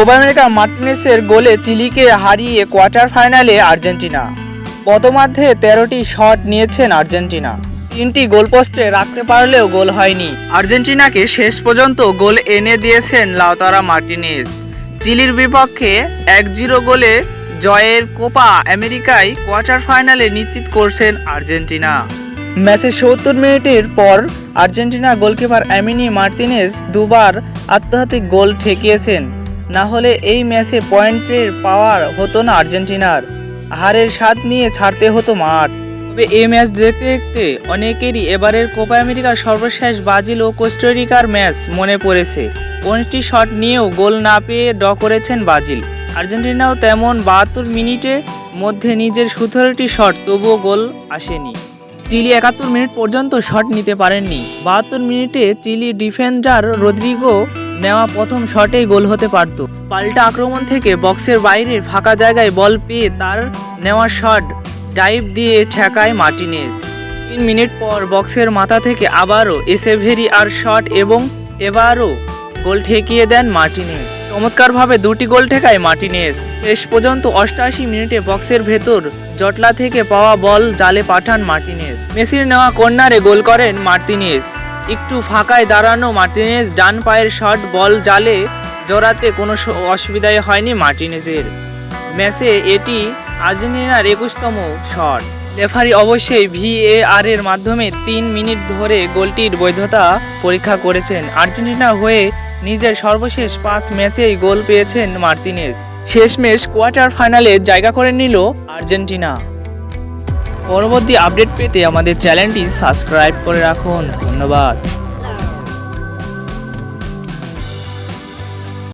America মার্টিনেসের গোলে চিলিকে হারিয়ে quarter ফাইনালে আর্জেন্টিনা। পদমাধ্যে তেরোটি শট নিয়েছেন আর্জেন্টিনা। তিনটি গোলপোস্টে রাখতে পারলেও গোল হয়নি। আর্জেন্টিনাকে শেষ পর্যন্ত গোল এনে দিয়েছেন লাউতারা মার্টিনেস। চিলির বিপক্ষে এক জিরো গোলে জয়ের কোপা আমেরিকায় কোয়ার্টার ফাইনালে নিশ্চিত করছেন আর্জেন্টিনা। ম্যাচে সত্তর মিনিটের পর আর্জেন্টিনা গোলকিপার অ্যামিনি মার্টিনেস দুবার আত্মঘাতিক গোল ঠেকিয়েছেন। না হলে এই ম্যাচে পয়েন্টের পাওয়ার হতো না আর্জেন্টিনার। হারের স্বাদ নিয়ে ছাড়তে হতো মাঠ। তবে এই ম্যাচ দেখতে দেখতে অনেকেরই এবারের কোপা আমেরিকার সর্বশেষ ব্রাজিল ও কোস্টারিকার ম্যাচ মনে পড়েছে। উনিশটি শট নিয়েও গোল না পেয়ে ড করেছেন ব্রাজিল। আর্জেন্টিনাও তেমন বাহাত্তর মিনিটে মধ্যে নিজের সতেরোটি শট, তবুও গোল আসেনি। চিলি একাত্তর মিনিট পর্যন্ত শট নিতে পারেননি। বাহাত্তর মিনিটে চিলি ডিফেন্ডার রদ্রিগো নেওয়া প্রথম শটেই গোল হতে পারত। পাল্টা আক্রমণ থেকে বক্সের বাইরে ফাঁকা জায়গায় বল পেয়ে তার নেওয়া শট ডাইভ দিয়ে ঠেকায় মার্টিনেস তিন মিনিট পর বক্সের মাথা থেকে আবারও এসেভেরি আর শট এবং এবারও গোল ঠেকিয়ে দেন মার্টিনেস চমৎকারভাবে দুটি গোল ঠেকায় মার্টিনেস শেষ পর্যন্ত অষ্টাশি মিনিটে বক্সের ভেতর জটলা থেকে পাওয়া বল জালে পাঠান মার্টিনেস মেসির নেওয়া কর্নারে গোল করেন মার্টিনেস একটু ফাঁকায় দাঁড়ানো মার্টিনেজ ডান পায়ের শট বল জালে জড়াতে কোনো অসুবিধাই হয়নি মার্টিনেজের। ম্যাচে এটি আর্জেন্টিনার একুশতম শট। রেফারি অবশ্যই ভিএআর এর মাধ্যমে তিন মিনিট ধরে গোলটির বৈধতা পরীক্ষা করেছেন। আর্জেন্টিনা হয়ে নিজের সর্বশেষ পাঁচ ম্যাচেই গোল পেয়েছেন মার্তিনেজ শেষমেশ কোয়ার্টার ফাইনালে জায়গা করে নিল আর্জেন্টিনা। পরবর্তী আপডেট পেতে আমাদের চ্যানেলটি সাবস্ক্রাইব করে রাখুন। ধন্যবাদ।